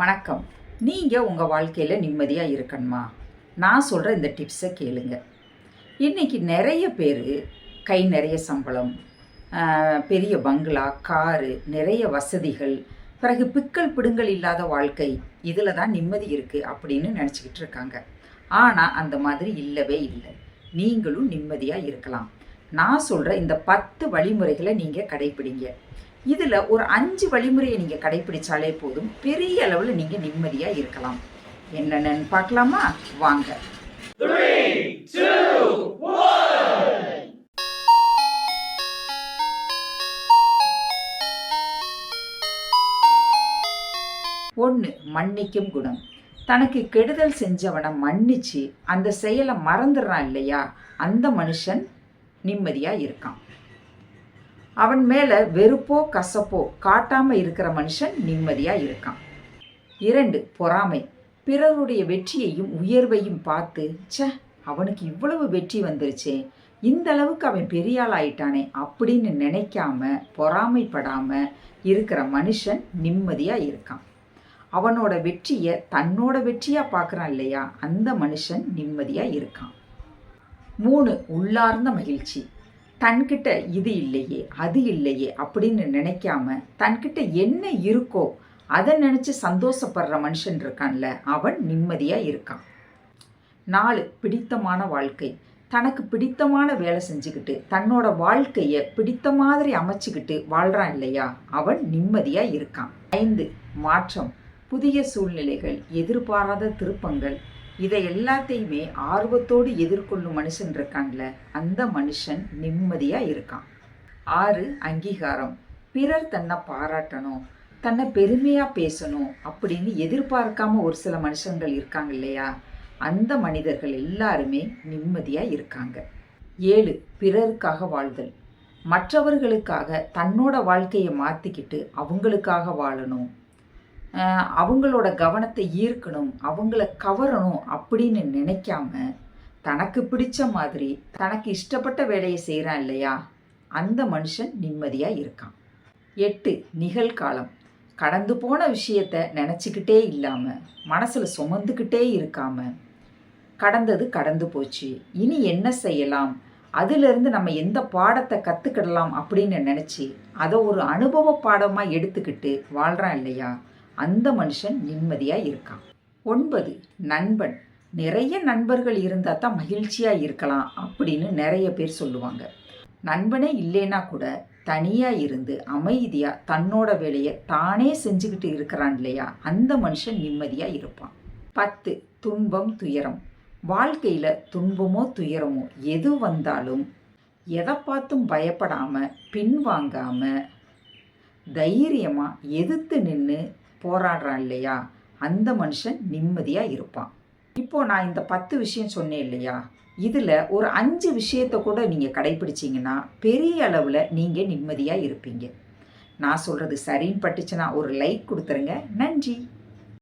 வணக்கம். நீங்கள் உங்கள் வாழ்க்கையில் நிம்மதியாக இருக்கணுமா? நான் சொல்கிற இந்த டிப்ஸை கேளுங்க. இன்றைக்கி நிறைய பேர் கை நிறைய சம்பளம் பெரிய பங்களா காரு நிறைய வசதிகள் பிறகு பிக்கல் பிடுங்கள் இல்லாத வாழ்க்கை இதில் தான் நிம்மதி இருக்குது அப்படின்னு நினச்சிக்கிட்டு இருக்காங்க. ஆனால் அந்த மாதிரி இல்லவே இல்லை. நீங்களும் நிம்மதியாக இருக்கலாம். நான் சொல்கிற இந்த பத்து வழிமுறைகளை நீங்கள் கடைப்பிடிங்க. இதில் ஒரு அஞ்சு வழிமுறையை நீங்கள் கடைப்பிடிச்சாலே போதும். பெரிய அளவில் நீங்கள் நிம்மதியாக இருக்கலாம். என்னென்னு பார்க்கலாமா? வாங்க. ஒன்று மன்னிக்கும் குணம். தனக்கு கெடுதல் செஞ்சவனை மன்னிச்சு அந்த செயலை மறந்துடுறான் இல்லையா? அந்த மனுஷன் நிம்மதியாக இருக்கான். அவன் மேலே வெறுப்போ கசப்போ காட்டாமல் இருக்கிற மனுஷன் நிம்மதியாக இருக்கான். இரண்டு பொறாமை. பிறருடைய வெற்றியையும் உயர்வையும் பார்த்து ச்சே அவனுக்கு இவ்வளவு வெற்றி வந்துருச்சே. இந்த அளவுக்கு அவன் பெரிய ஆள் ஆயிட்டானே அப்படின்னு நினைக்காம பொறாமைப்படாம இருக்கிற மனுஷன் நிம்மதியாக இருக்கான். அவனோட வெற்றியை தன்னோட வெற்றியாக பார்க்குறான் இல்லையா? அந்த மனுஷன் நிம்மதியாக இருக்கான். மூணு உள்ளார்ந்த மகிழ்ச்சி. தன்கிட்ட இது இல்லையே அது இல்லையே அப்படின்னு நினைக்காம தன்கிட்ட என்ன இருக்கோ அதை நினச்சி சந்தோஷப்படுற மனுஷன் இருக்கான்ல அவன் நிம்மதியாக இருக்கான். நாலு பிடித்தமான வாழ்க்கை. தனக்கு பிடித்தமான வேலை செஞ்சுக்கிட்டு தன்னோட வாழ்க்கையை பிடித்த மாதிரி அமைச்சுக்கிட்டு வாழ்கிறான் இல்லையா அவன் நிம்மதியாக இருக்கான். ஐந்து மாற்றம். புதிய சூழ்நிலைகள் எதிர்பாராத திருப்பங்கள். இதை எல்லாத்தையுமே ஆர்வத்தோடு எதிர்கொள்ளும் மனுஷன் இருக்கான்ல அந்த மனுஷன் நிம்மதியாக இருக்கான். ஆறு அங்கீகாரம். பிறர் தன்னை பாராட்டணும் தன்னை பெருமையாக பேசணும் அப்படின்னு எதிர்பார்க்காம ஒரு சில மனுஷங்கள் இருக்காங்க இல்லையா? அந்த மனிதர்கள் எல்லாருமே நிம்மதியாக இருக்காங்க. ஏழு பிறருக்காக வாழ்தல். மற்றவர்களுக்காக தன்னோட வாழ்க்கையை மாற்றிக்கிட்டு அவங்களுக்காக வாழணும். அவங்களோட கவனத்தை ஈர்க்கணும் அவங்கள கவரணும் அப்படின்னு நினைக்காம தனக்கு பிடிச்ச மாதிரி தனக்கு இஷ்டப்பட்ட வேலையை செய்கிறான் இல்லையா? அந்த மனுஷன் நிம்மதியாக இருக்கான். எட்டு நிகழ்காலம். கடந்து போன விஷயத்த நினச்சிக்கிட்டே இல்லாமல் மனசில் சுமந்துக்கிட்டே இருக்காமல் கடந்தது கடந்து போச்சு. இனி என்ன செய்யலாம்? அதிலிருந்து நம்ம எந்த பாடத்தை கற்றுக்கிடலாம் அப்படின்னு நினச்சி அதை ஒரு அனுபவ பாடமாக எடுத்துக்கிட்டு வாழ்கிறான் இல்லையா? அந்த மனுஷன் நிம்மதியாக இருக்கான். ஒன்பது நண்பன். நிறைய நண்பர்கள் இருந்தால் தான் மகிழ்ச்சியாக இருக்கலாம் அப்படின்னு நிறைய பேர் சொல்லுவாங்க. நண்பனே இல்லைன்னா கூட தனியாக இருந்து அமைதியாக தன்னோட வேலையை தானே செஞ்சுக்கிட்டு இருக்கிறான் இல்லையா? அந்த மனுஷன் நிம்மதியாக இருப்பான். பத்து துன்பம் துயரம். வாழ்க்கையில் துன்பமோ துயரமோ எது வந்தாலும் எதை பார்த்தும் பயப்படாமல் பின்வாங்காமல் தைரியமாக எதிர்த்து நின்று போராடுறான் இல்லையா? அந்த மனுஷன் நிம்மதியாக இருப்பான். இப்போ நான் இந்த பத்து விஷயம் சொன்னேன் இல்லையா? இதில் ஒரு அஞ்சு விஷயத்தை கூட நீங்கள் கடைபிடிச்சிங்கன்னா பெரிய அளவில் நீங்கள் நிம்மதியாக இருப்பீங்க. நான் சொல்கிறது சரின்னு பட்டுச்சுன்னா ஒரு லைக் கொடுத்துருங்க. நன்றி.